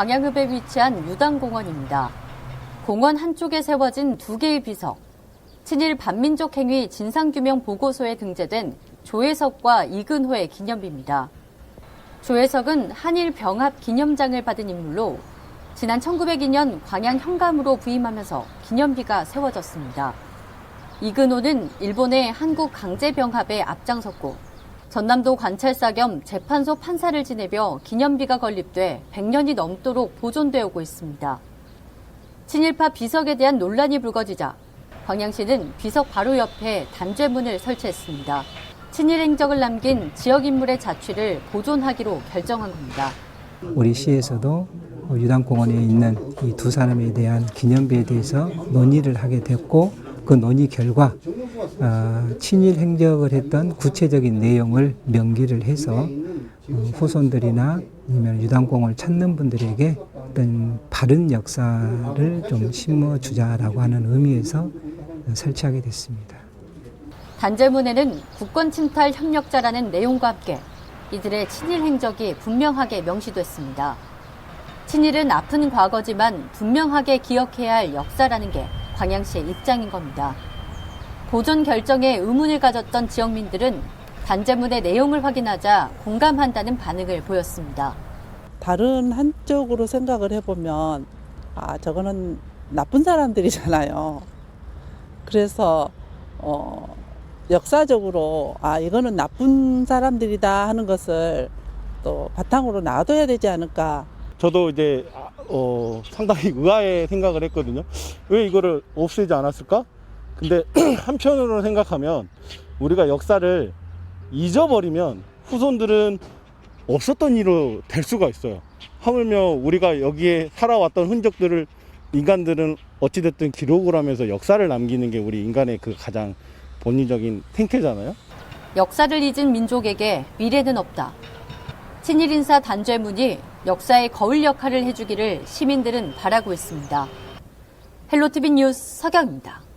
광양읍에 위치한 유당공원입니다. 공원 한쪽에 세워진 두 개의 비석. 친일 반민족 행위 진상규명 보고서에 등재된 조혜석과 이근호의 기념비입니다. 조혜석은 한일 병합 기념장을 받은 인물로 지난 1902년 광양 현감으로 부임하면서 기념비가 세워졌습니다. 이근호는 일본의 한국 강제병합에 앞장섰고 전남도 관찰사 겸 재판소 판사를 지내며 기념비가 건립돼 100년이 넘도록 보존되어 오고 있습니다. 친일파 비석에 대한 논란이 불거지자 광양시는 비석 바로 옆에 단죄문을 설치했습니다. 친일 행적을 남긴 지역 인물의 자취를 보존하기로 결정한 겁니다. 우리 시에서도 유당공원에 있는 이 두 사람에 대한 기념비에 대해서 논의를 하게 됐고 그 논의 결과 어, 친일 행적을 했던 구체적인 내용을 명기를 해서 어, 후손들이나 아니면 유당공원을 찾는 분들에게 어떤 바른 역사를 좀 심어주자라고 하는 의미에서 설치하게 됐습니다. 단죄문에는 국권 침탈 협력자라는 내용과 함께 이들의 친일 행적이 분명하게 명시됐습니다. 친일은 아픈 과거지만 분명하게 기억해야 할 역사라는 게 광양시의 입장인 겁니다. 보존 결정에 의문을 가졌던 지역민들은 단죄문의 내용을 확인하자 공감한다는 반응을 보였습니다. 다른 한쪽으로 생각을 해보면 아 저거는 나쁜 사람들이잖아요. 그래서 어, 역사적으로 아 이거는 나쁜 사람들이다 하는 것을 또 바탕으로 놔둬야 되지 않을까. 저도 이제 아, 어, 상당히 의아해 생각을 했거든요. 왜 이거를 없애지 않았을까? 근데 한편으로 생각하면 우리가 역사를 잊어버리면 후손들은 없었던 일로 될 수가 있어요. 하물며 우리가 여기에 살아왔던 흔적들을 인간들은 어찌됐든 기록을 하면서 역사를 남기는 게 우리 인간의 그 가장 본의적인 생태잖아요. 역사를 잊은 민족에게 미래는 없다. 친일 인사 단죄문이 역사의 거울 역할을 해주기를 시민들은 바라고 있습니다. 헬로티비 뉴스 서경입니다.